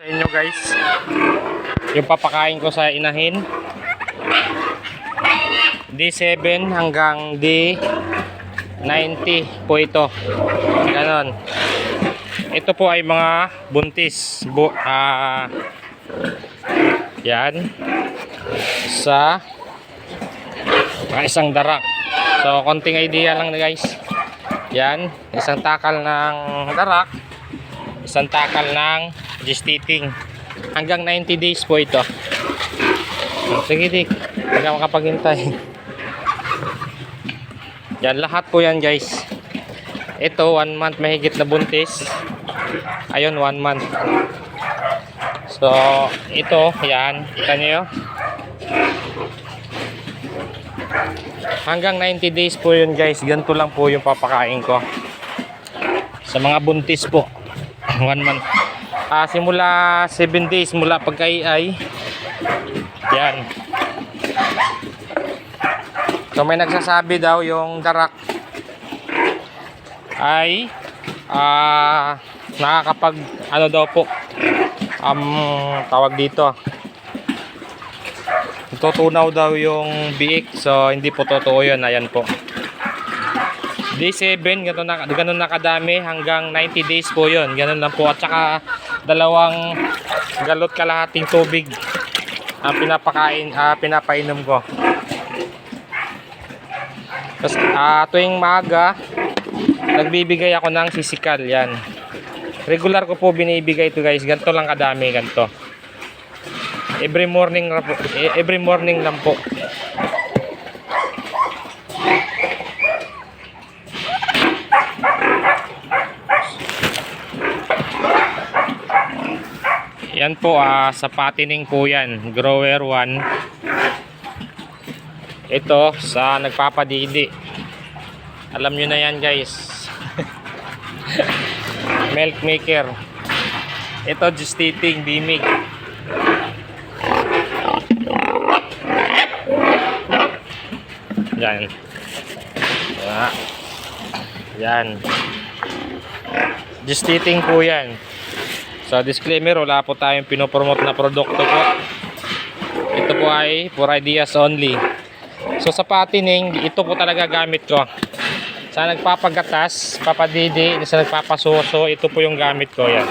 sa inyo guys. Yung papakain ko sa inahin. D7 hanggang D90 po ito. Ganon. Ito po ay mga buntis. Bu ah yan. Sa isang darak so konting idea lang guys. Yan. Isang takal ng darak isang takal ng gestating hanggang 90 days po ito. Oh, sige dik hindi ka makapaghintay. Yan lahat po yan guys. Ito 1 month mahigit na buntis. Ayun 1 month. So ito yan. Kita nyo hanggang 90 days po yun guys. Ganito lang po yung papakain ko. Sa mga buntis po. 1 month ah simula 7 days mula pagka-AI yan. So may nagsasabi daw yung darak ay ah nakakapag ano daw po um tawag dito. Tutunaw daw yung biik so hindi po totoo yun. Ayan po. D7 ganun na, ganun na kadami hanggang 90 days po yun. Ganun lang po. At saka dalawang galot kalahating tubig ang pinapakain ah, pinapainom ko. Tapos ah, tuwing maaga nagbibigay ako ng sisikal yan. Regular ko po binibigay ito guys. Ganito lang kadami ganito. Every morning eh, every morning lang po yan po ah sa patining po yan. Grower 1 ito sa nagpapadidi. Alam nyo na yan guys. Milk maker. Ito gestating bimig. Yan. Yan. Gestating po yan sa disclaimer wala po tayong pinopromote na produkto po ito po ay for ideas only so sa patining ito po talaga gamit ko sa nagpapagatas, papadidi, sa nagpapasuso, ito po yung gamit ko yan.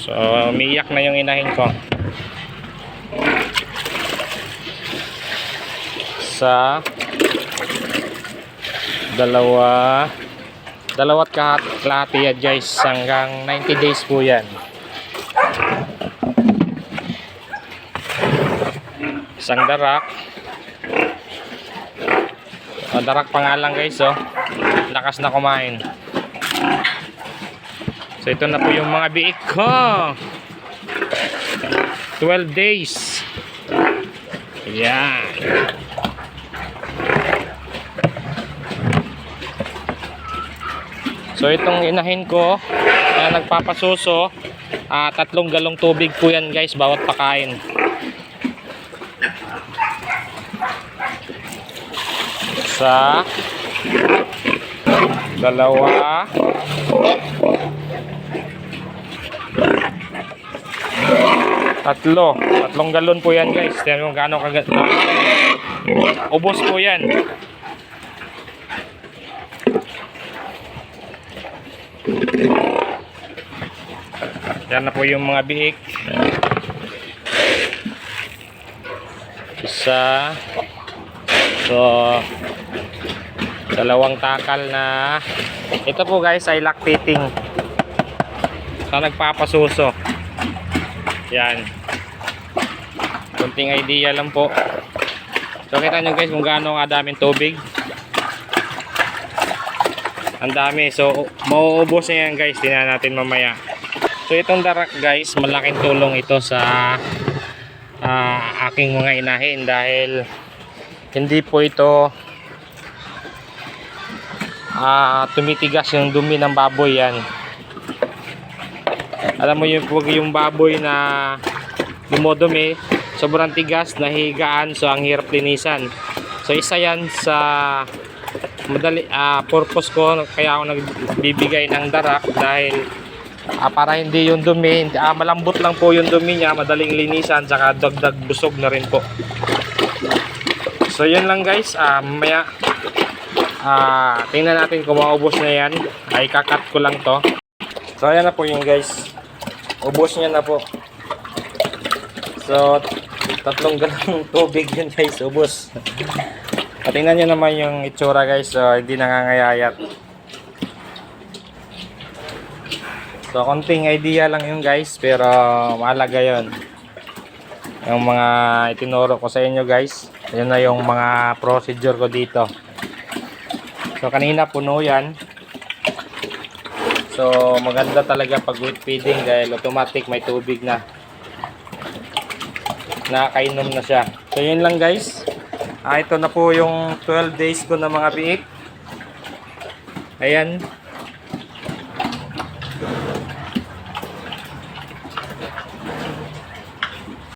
So, umiiyak na yung inahin ko. Sa dalawa. Dalawat kahat kalahati yan guys. Hanggang 90 days po yan. Isang darak. O, darak pa nga lang guys oh. Lakas na kumain. So ito na po yung mga biik ko. 12 days. Yan so itong inahin ko na nagpapasuso ah, tatlong galong tubig po yan guys bawat pakain. Isa dalawa tatlo. Tatlong galon po yan guys. Tingnan mo gaano kagat ubos po yan yan na po yung mga biik. Isa. So, dalawang takal na. Ito po guys ay lactating. Sa nagpapasuso. Yan. Kunting idea lang po. So kita nyo guys kung gaano nga daming tubig ang dami. So mauubos na yan guys. Tingnan natin mamaya. So itong darak guys malaking tulong ito sa ah, aking mga inahin dahil hindi po ito ah tumitigas yung dumi ng baboy yan. Alam mo yung pag yung baboy na dumodumi sobrang tigas nahigaan so ang hirap linisan. So isa yan sa madali ah, purpose ko kaya ako nagbibigay ng darak dahil ah, para hindi yung dumi, ah, malambot lang po yung dumi niya, madaling linisan, tsaka dagdag busog na rin po. So yun lang guys, ah, mamaya ah, tingnan natin kung maubos na yan, ay kakat ko lang to. So ayan na po yung guys, ubos niya na po. So tatlong galong tubig yun guys, ubos. At tingnan nyo naman yung itsura guys, so hindi nangangayayat. So konting idea lang yun guys, pero mahalaga yun. Yung mga itinuro ko sa inyo guys, yun na yung mga procedure ko dito. So kanina puno yan. So maganda talaga pag wheat feeding dahil automatic may tubig na. Nakakainom na siya. So yun lang guys. Ah, ito na po yung 12 days ko na mga biik. Ayan.